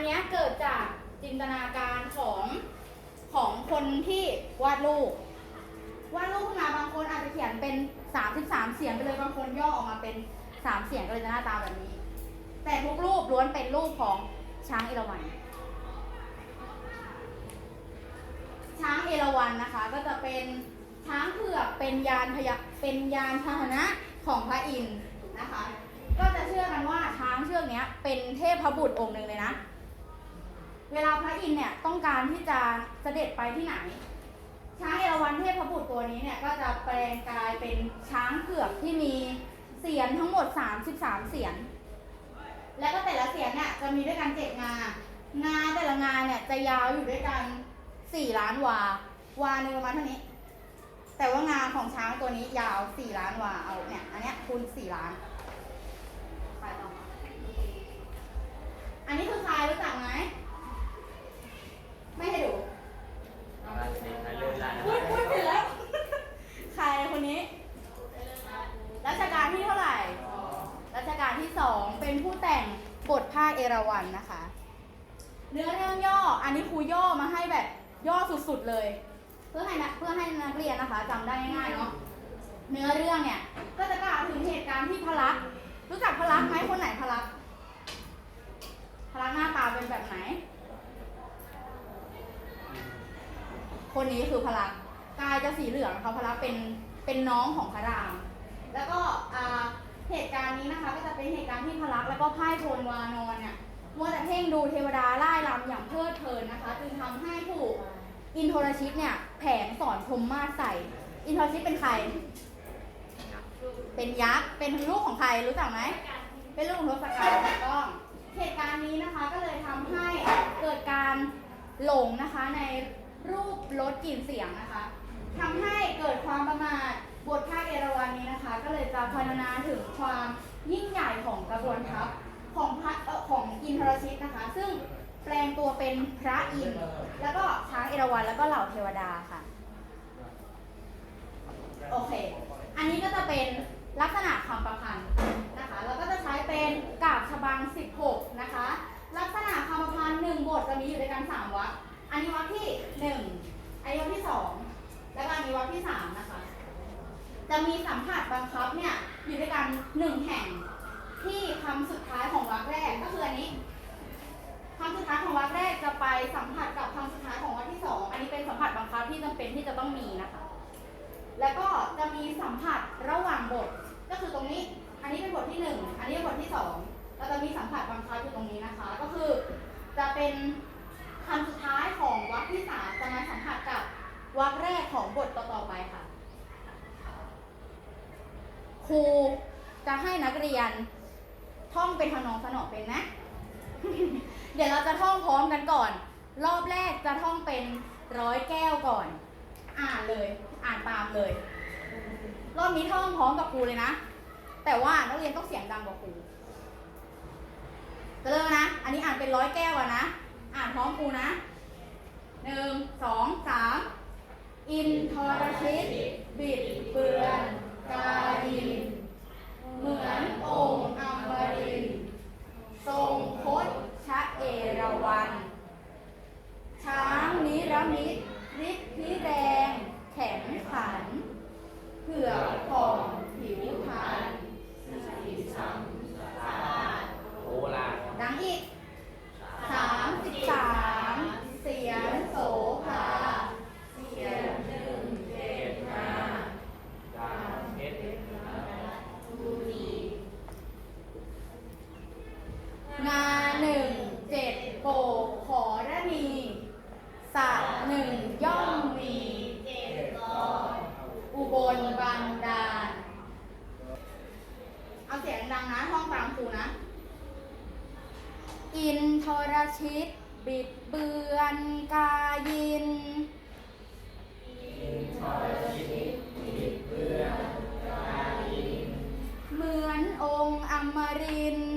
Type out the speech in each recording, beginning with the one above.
ันนี้เกิดจากจินตนาการของของคนที่วาดรูปวาดรูปมาบางคนอาจจะเขียนเป็น 33 เสียงไปเลยบางคนย่อออกมาเป็น 3 เสียงก็เลยจะหน้าตาแบบนี้ แต่ทุกรูปล้วนเป็นรูปของช้างเอราวัณช้างเอราวัณนะคะ ก็จะเป็นช้างเผือกเป็นยานพยัเป็นยานพาหนะของพระอินทร์นะคะ ก็จะเชื่อกันว่าช้างเชือกนี้เป็นเทพบุตรองค์หนึ่งเลยนะ เวลาพระอินทร์เนี่ยต้องการที่จะเสด็จไปที่ไหน ช้างเอราวัณเทพบุตรตัวนี้เนี่ยก็จะแปลงกายเป็นช้างเผือกที่มีเสียนทั้งหมด 33 เสียน แล้วก็แต่ละเสียนเนี่ยจะมีด้วยกันเจ็ดงา งาแต่ละงาเนี่ยจะยาวอยู่ด้วยกัน 4 ล้านวา วาหนึ่งประมาณเท่านี้ แต่ว่างาของช้างตัวนี้ยาว 4 ล้านวา เอาเนี่ย อันเนี้ยคูณ 4 ล้านไปต่ออันนี้คือใครรู้จักไหม ไม่ให้ดูราชนีไทยเลิศลานะพูดพูดผิดแล้ว ใครคนนี้ รัชกาลที่เท่าไหร่ รัชกาลที่สองเป็นผู้แต่งบทภาคเอราวัณนะคะ เนื้อเรื่องย่อ อันนี้ครูย่อมาให้แบบย่อสุดๆเลย เพื่อให้นะเพื่อให้นักเรียนนะคะจำได้ง่ายๆเนาะ เนื้อเรื่องเนี่ย ก็จะกล่าวถึงเหตุการณ์ที่พระลักษมณ์รู้จักพระลักษมณ์ไหมคนไหนพระลักษมณ์พระลักษมณ์หน้าตาเป็นแบบไหน นนี้คือพระลักษมณ์กายจะสีเหลืองเขาพระลักษมณ์เป็นเป็นน้องของพระราม แล้วก็อ่าเหตุการณ์นี้นะคะ ก็จะเป็นเหตุการณ์ที่พระลักษมณ์แล้วก็พ่ายโทนวานอนเนี่ยมัวแต่เพ่งดูเทวดาไล่ลำอย่างเพลิดเพลินนะคะ จึงทำให้ถูกอินโทรชิตเนี่ยแผงสอนพรมมาใส่ อินโทรชิตเป็นใคร เป็นยักษ์เป็นลูกของใครรู้จักไหมเป็นลูกของทศกัณฐ์ถูกต้องเหตุการณ์นี้นะคะก็เลยทำให้เกิดการหลงนะคะใน รูปลดกลิ่นเสียงนะคะทำให้เกิดความประมาทบทภาคเอราวัณนี้นะคะ ก็เลยจะพรรณนาถึงความยิ่งใหญ่ของกระบวนทัพของพระเอ่อของอินทรชิตนะคะ ซึ่งแปลงตัวเป็นพระอินทร์แล้วก็ช้างเอราวัณแล้วก็เหล่าเทวดาค่ะ โอเค อันนี้ก็จะเป็นลักษณะคำประพันธ์นะคะ แล้วก็จะใช้เป็นกาบฉบัง 16 นะคะ ลักษณะคำประพันธ์หนึ่งบทจะมีอยู่ด้วยกันสามวรรค อันนี้วรรคที่หนึ่งอันนี้วรรคที่สองแล้วก็อันนี้วรรคที่สามนะคะ จะมีสัมผัส บังคับเนี่ยอยู่ด้วยกันหนึ่งแห่ง ที่คำสุดท้ายของวรรคแรกก็คืออันนี้คำสุดท้ายของวรรคแรกจะไปสัมผัสกับคำสุดท้ายของวรรคที่สองอันนี้เป็นสัมผัสบังคับที่จำเป็นที่จะต้องมีนะคะ แล้วก็จะมีสัมผัสระหว่างบทก็คือตรงนี้ อันนี้เป็นบทที่หนึ่งอันนี้เป็นบทที่สองแล้วจะมีสัมผัสบังคับอยู่ตรงนี้นะคะ ก็คือจะเป็นคำสุดท้ายของวรรคที่สามจะมาสัมผัสกับวรรคแรกของบทต่อๆไปค่ะ ครูจะให้นักเรียน ท่องเป็นทนองสนอเป็นนะ เดี๋ยวเราจะท่องพร้อมกันก่อน รอบแรกจะท่องเป็นร้อยแก้วก่อน อ่านเลย อ่านตามเลย รอบนี้ท่องพร้อมกับครูเลยนะ แต่ว่านักเรียนต้องเสียงดังกว่าครูจะเริ่มนะ อันนี้อ่านเป็นร้อยแก้วอะนะ อ่านพร้อมครูนะหนึ่งสองสามอินทรชิตบิดเบือน กาดิน เหมือนองค์อมรินทร์ทรงคตชะเอราวัณ ช้างนิรมิตฤทธิ์พิแรง แข็งขัน เผือกผ่องผิวพรรณ โอลา ดังอีกสามสิบสามเสียงโสภา เสียงหนึ่งเจ็ดห้า ดาเพชร งาหนึ่งเจ็ดโปกขอระมีสัตว์หนึ่งย่อมมีเจ็ดรอยอุบลบันดาล เอาเสียงดังนะห้องตามครูนะ อิน ทรชิต บิดเบือนกายินเหมือนองค์อมรินทร์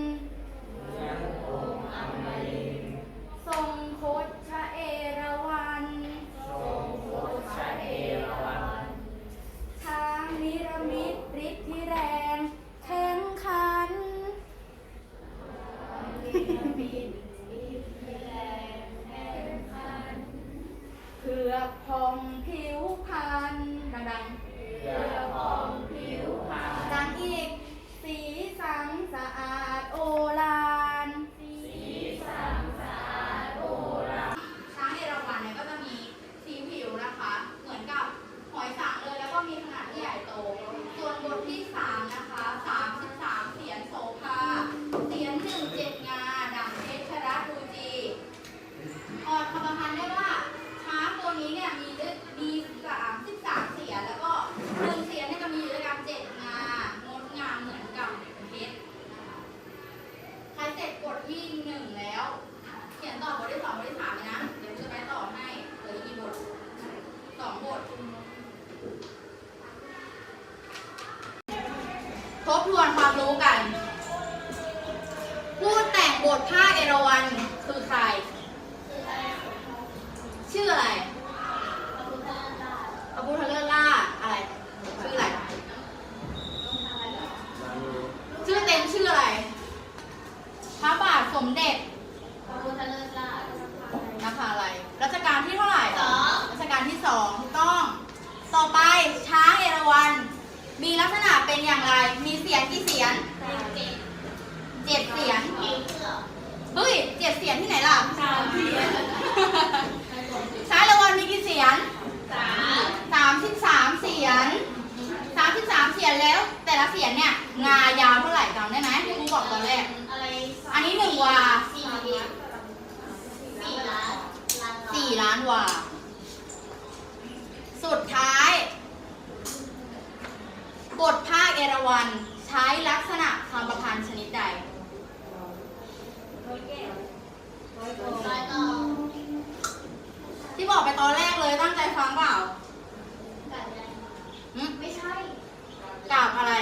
เผือกพองผิวพรรณดังๆ เพื่อพร้อมผิวพันดังอีก สีสังสะอาดโอรานสีสังสะอาดโอรานช้างเอราวัณเนี่ยก็จะมีสีผิวนะคะ เหมือนกับหอยสังเลยแล้วก็มีขนาดที่ใหญ่โต ส่วนบทที่สามนะคะ บทภาคเอราวัณคือใคร ชื่ออะไรพระพุทธเลิศล่าชอะไร ชื่ออะไร ชื่อเต็มชื่ออะไร พระบาทสมเด็จนะคะอะไร รัชกาลที่เท่าไหร่สองรัชกาลที่สองถูกต้อง ต่อไปช้างเอราวัณมีลักษณะเป็นอย่างไร มีเสียงกี่เสียงเจ็ดเสียง เฮ้ยเจ็ดเสียงที่ไหนล่ะช้างเอราวัณมีกี่เสียงสามสิบสามเสียงสามสิบสามเสียงแล้ว แต่ละเสียงเนี่ยงายาวเท่าไหร่จำได้ไหมที่ครูบอกตอนแรกอันนี้หนึ่งวาสี่ล้านวาสุดท้ายบทภาคเอราวัณใช้ลักษณะคำประพันธ์ชนิดใด ที่บอกไปตอนแรกเลยตั้งใจฟังเปล่าหึไม่ใช่กราบอะไร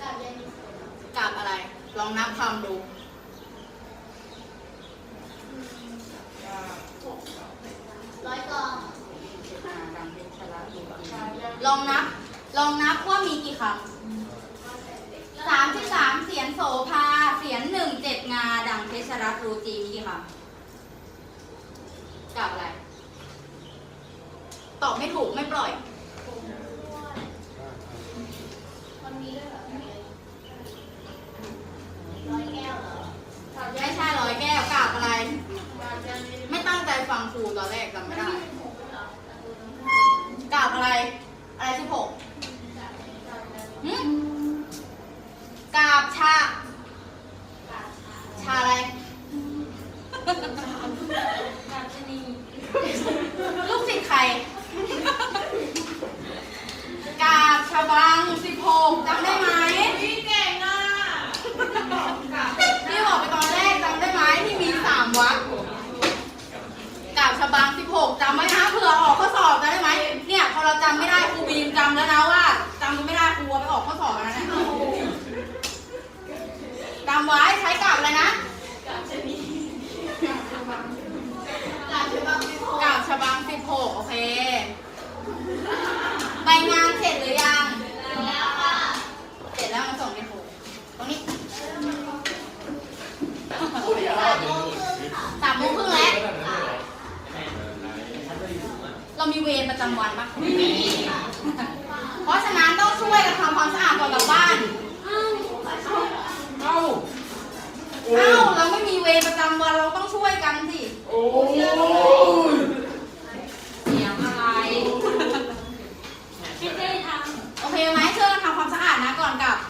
กับยันกราบอะไร ลองนับคำดูร้อยกองลองนับ ลองนับว่ามีกี่คำสามสิบสามเสียนโสภา ชรรัตน์รูจีมีกี่คำกับอะไร ตอบไม่ถูกไม่ปล่อยมันมีด้วยเหรอร้อยแก้วเหรอไม่ใช่ร้อยแก้วกราบอะไร ไม่ตั้งใจฟังครูตอนแรกจำไม่ได้กราบอะไร อะไรสิบหกหึกราบชา ชาอะไร ลูกศิษย์ใคร กาบชาบังสิบหกจำได้ไหมพี่เก่งอะพี่บอกไปตอนแรกจำได้ไหมที่มีสามวรรคกาบชาบังสิบหกจำไว้นะเผื่อออกข้อสอบจำได้ไหมเนี่ยพอเราจำไม่ได้ครูบีมจำแล้วนะว่าจำไม่ได้ครูเอาไปออกข้อสอบแล้วนะจำไว้ใช้กาบอะไรนะ กาบจะบังไม่พอกาบชบังสิบหกโอเค ใบงานเสร็จหรือยัง แล้วค่ะ เสร็จแล้วมาส่งให้ครูตรงนี้ สามโมงครึ่งค่ะ สามโมงครึ่งแล้ว เรามีเวรประ จำวันปะไม่มี เพราะฉะนั้นต้องช่วยกันทำความสะอาดก่อนกลับบ้าน เอ้าเอ้าเราไม่มีเวรประจำวันเราต้องช่วยกันสิ โอ้ยเสียงอะไรไม่ได้ทโอเคไหมช่วยกันทำความสะอาดนะก่อนกลับมีแต่เก็บ